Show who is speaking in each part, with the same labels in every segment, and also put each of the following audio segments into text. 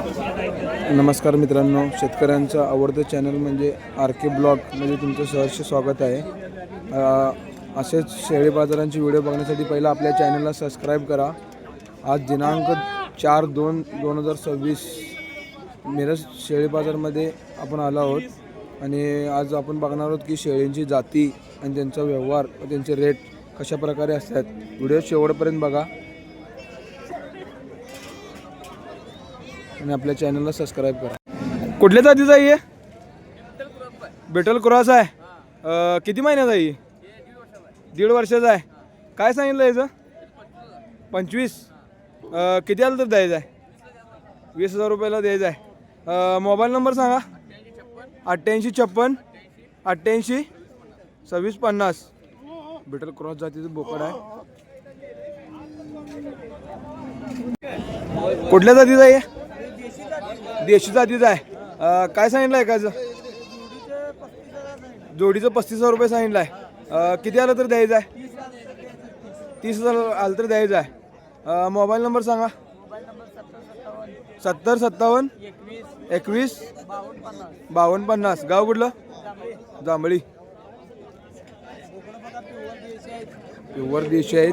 Speaker 1: नमस्कार मित्रांनो शेतकऱ्यांचं आवडतं चॅनल म्हणजे आर के ब्लॉग म्हणजे तुमचं सहर्ष स्वागत आहे. असेच शेळी बाजारांची व्हिडिओ बघण्यासाठी पहिला आपल्या चॅनलला सबस्क्राईब करा. आज दिनांक चार दोन दोन हजार सव्वीस मिरज शेळी बाजारमध्ये आपण आलो आहोत. आणि आज आपण बघणार आहोत की शेळींची जाती आणि त्यांचा व्यवहार त्यांचे रेट कशा प्रकारे असतात. व्हिडिओ शेवटपर्यंत बघा. आणि आपल्या चॅनलला सबस्क्राईब करा. कुठल्या जातीचा आहे बेटल क्रॉस आहे. किती महिन्याचा आहे दीड वर्षाचा आहे. काय सांगितलं याचं? पंचवीस. किती आलं तर द्यायचं आहे? वीस हजार रुपयाला द्यायचं आहे. मोबाईल नंबर सांगा. अठ्ठ्याऐंशी छप्पन अठ्ठ्याऐंशी सव्वीस पन्नास. बेटल क्रॉस जातीचं बोकड आहे. कुठल्या जातीचा आहे देशी जातीचं आहे. काय सांगितलं आहे काय जोडीचं पस्तीस हजार रुपये सांगितलं आहे किती आलं तर द्यायचं आहे? तीस हजार आलं तर द्यायचं आहे. मोबाईल नंबर सांगा. सत्तर सत्तावन्न एकवीस बावन्न पन्नास. गाव कुठलं? जांभळी. प्युअर देशी आहेत.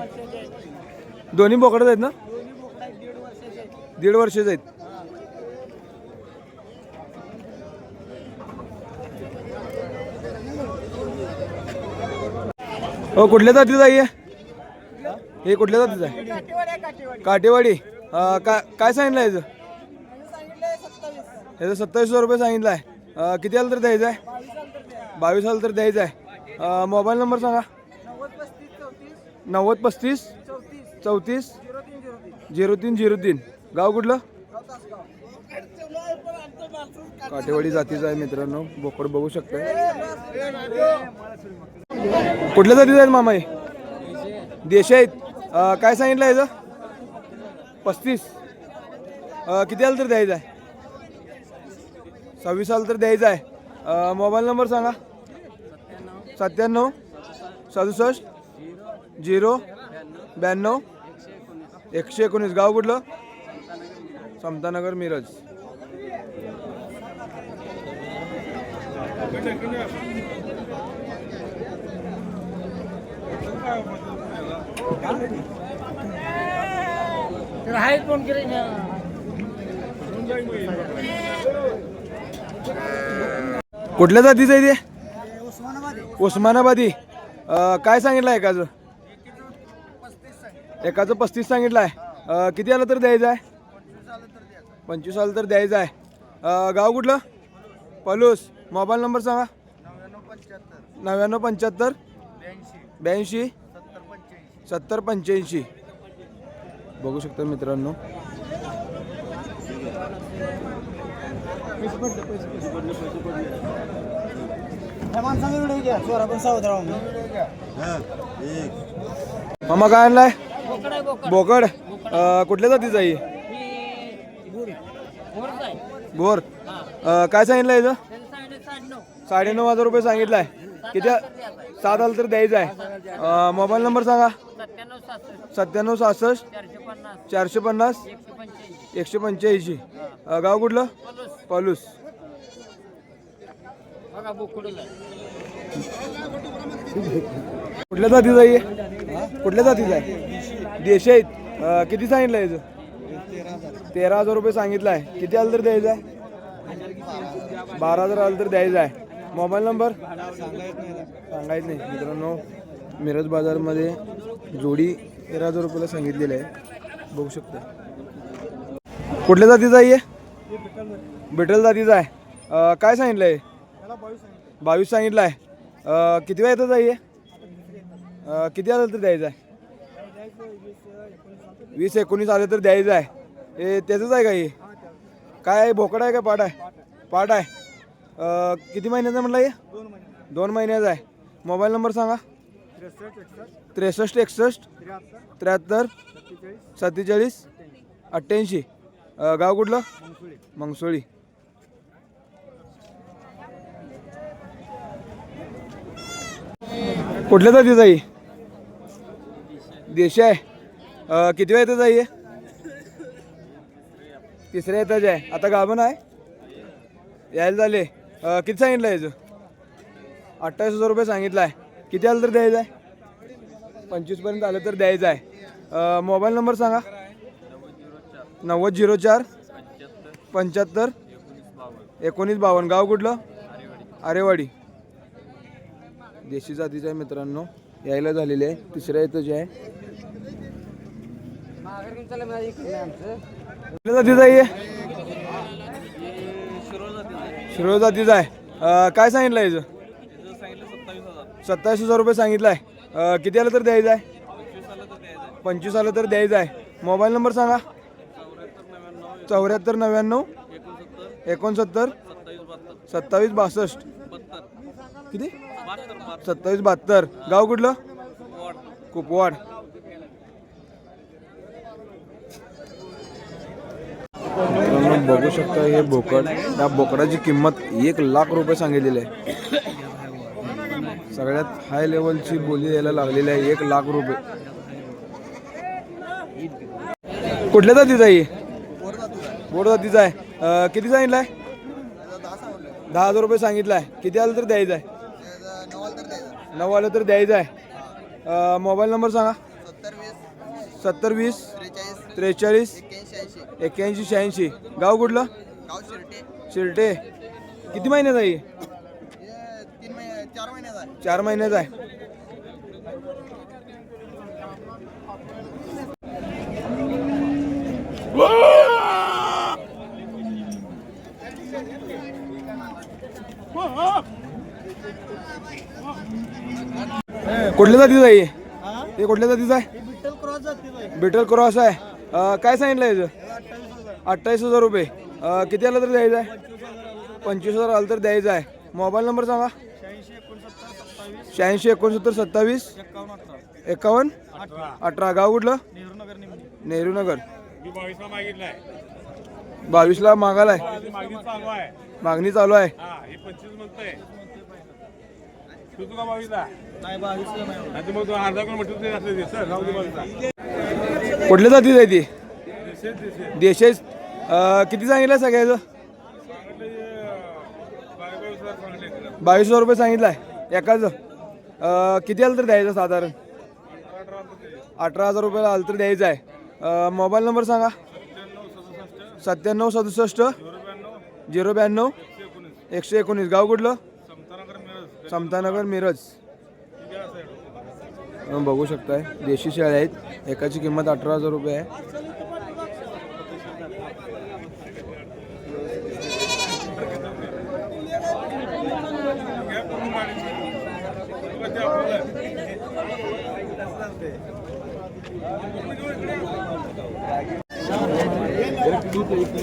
Speaker 1: दोन्ही बोकडच आहेत ना? दीड वर्षाचे आहेत. हो कुठल्या जातीचं आहे हे? हे कुठल्या जातीचं आहे? काटेवाडी. अं, का काय सांगितलं याचं? याचं सत्तावीस हजार रुपये सांगितलं आहे. किती आलं तर द्यायचं आहे? बावीस आलं तर द्यायचं आहे. मोबाईल नंबर सांगा. नव्वद पस्तीस चौतीस झिरो तीन झिरो तीन. गाव कुठलं? काटेवाडी जातीचं आहे मित्रांनो. बोकड बघू शकता कुठल्या जातीचं आहेत मामा हे? देशी आहेत. काय सांगितलं याचं पस्तीस. किती आलं तर द्यायचं आहे? सव्वीस आलं तर द्यायचं आहे. मोबाईल नंबर सांगा. सत्त्याण्णव सदुसष्ट झिरो ब्याण्णव एकशे एकोणीस. गाव कुठलं? समतानगर मिरज. कुठल्या जातीचं आहे ते? उस्मानाबादी. काय सांगितलं आहे एकाचं? एकाचं पस्तीस सांगितलं आहे किती आलं तर द्यायचं आहे? पंचवीस आलं तर द्यायचं आहे. गाव कुठलं? पलूस. मोबाईल नंबर सांगा. नव्याण्णव पंच्याहत्तर. ब्याऐंशी? सत्तर पंच्याऐंशी. बघू शकता मित्रांनो. मामा काय आणलाय? बोकड अं, कुठल्या जातीचं आहे? बोर अं, काय सांगितलं याचं साडेनऊ हजार रुपये सांगितलं आहे किती? सात आलं तर द्यायचं आहे. मोबाईल नंबर सांगा. सत्त्याण्णव सहासष्ट चारशे पन्नास. एकशे पंच्याऐंशी. गाव कुठलं? पलूस. कुठल्या जातीचं आहे? कुठल्या जातीचं आहे? देशी आहेत. किती सांगितलं याचं? तेरा हजार रुपये सांगितलं आहे. किती आलं तर द्यायचं आहे? बारा हजार आलं तर द्यायचं आहे. Mobile number? सांगायचं नाही. मित्रांनो मिरज बाजारमध्ये जोडी तेरा हजार रुपयाला सांगितलेलं आहे. बघू शकता. कुठल्या जातीचं आहे बिटल जातीचं आहे. काय सांगितलं आहे बावीस सांगितलं आहे. किती वेळ येतं आहे किती आलं तर द्यायचं आहे? वीस एकोणीस आले तर द्यायचं आहे. हे त्याचंच आहे का हे? काय आहे? आहे का पाट आहे? पाट आहे. किती महिन्याचा म्हटलं हे? दोन महिन्याचा आहे. मोबाईल नंबर सांगा. त्रेसष्ट एकसष्ट त्र्याहत्तर सत्तेचाळीस अठ्ठ्याऐंशी. गाव कुठलं? मंगसोळी. कुठल्या जातीचं आहे देशी आहे. अं, किती वेळ येतात आहे तिसऱ्या येताचे आहे. आता गाभण आहे. यायला झाले. अं, किती सांगितलं याचं? अठ्ठावीस हजार रुपये सांगितलं आहे किती आलं तर द्यायचं आहे पंचवीसपर्यंत आलं तर द्यायचं आहे अं, मोबाईल नंबर सांगा. नव्वद झिरो चार पंच्याहत्तर एकोणीस बावन्न. गाव कुठलं? आरेवाडी. देशी जातीचं आहे मित्रांनो. यायला झालेले आहे. तिसऱ्या येतच आहे. कुठल्या जातीचं आहे हे? शिरोळ जातीचा आहे काय सांगितलं याचं? सत्तावीस हजार रुपये सांगितलं आहे किती आलं तर द्यायचं आहे? पंचवीस आलं तर द्यायचं आहे. मोबाईल नंबर सांगा. चौऱ्याहत्तर नव्याण्णव एकोणसत्तर सत्तावीस बासष्ट. किती? सत्तावीस बहात्तर. गाव कुठलं? कुपवाड. बघू शकता हे बोकड. या बोकडाची किंमत एक लाख रुपये सांगितलेली आहे. सगळ्यात हाय लेवलची बोली द्यायला लागलेली आहे एक लाख रुपये. कुठल्या जातीचा आहे बोर जातीचा आहे. किती सांगितलं आहे दहा हजार रुपये सांगितलं आहे किती आलं तर द्यायचं आहे? नऊ आलं तर द्यायचं आहे. मोबाईल नंबर सांगा. सत्तर वीस. त्रेचाळीस. एक्क्याऐंशी शहाऐंशी. गाव कुठलं? शिरटे किती महिन्याचा आहे? चार महिन्याचा आहे. कुठल्या जातीचा आहे? हे? कुठल्या जातीचा आहे? बिटल क्रॉस आहे. काय सांगितलं याचं अठ्ठावीस हजार रुपये. किती आलं तर द्यायचं आहे? पंचवीस हजार आलं तर द्यायचं आहे. मोबाईल नंबर सांगा. शहाऐंशी एकोणसत्तर सत्तावीस. एकावन्न. अठरा. गाव कुठलं? नेहरू नगर.
Speaker 2: बावीसला
Speaker 1: मागायला मागालाय.
Speaker 2: मागणी चालू आहे.
Speaker 1: मागणी चालू आहे
Speaker 2: नाही
Speaker 1: कुठल्या जातीचं आहे ती?
Speaker 2: देशे देशे
Speaker 1: देशेच किती सांगितलं सगळ्याचं?
Speaker 2: बावीस हजार
Speaker 1: रुपये सांगितलं आहे एकाचं किती आलं तर द्यायचं साधारण? अठरा हजार रुपयाला आलं तर द्यायचं आहे. मोबाईल नंबर सांगा. सत्त्याण्णव सदुसष्ट. झिरो ब्याण्णव. एकशे एकोणीस. गाव कुठलं?
Speaker 2: समतानगर
Speaker 1: मिरज. बघू शकताय. देशी शेळ्या आहेत. एकाची किंमत अठरा हजार रुपये आहे. कुठं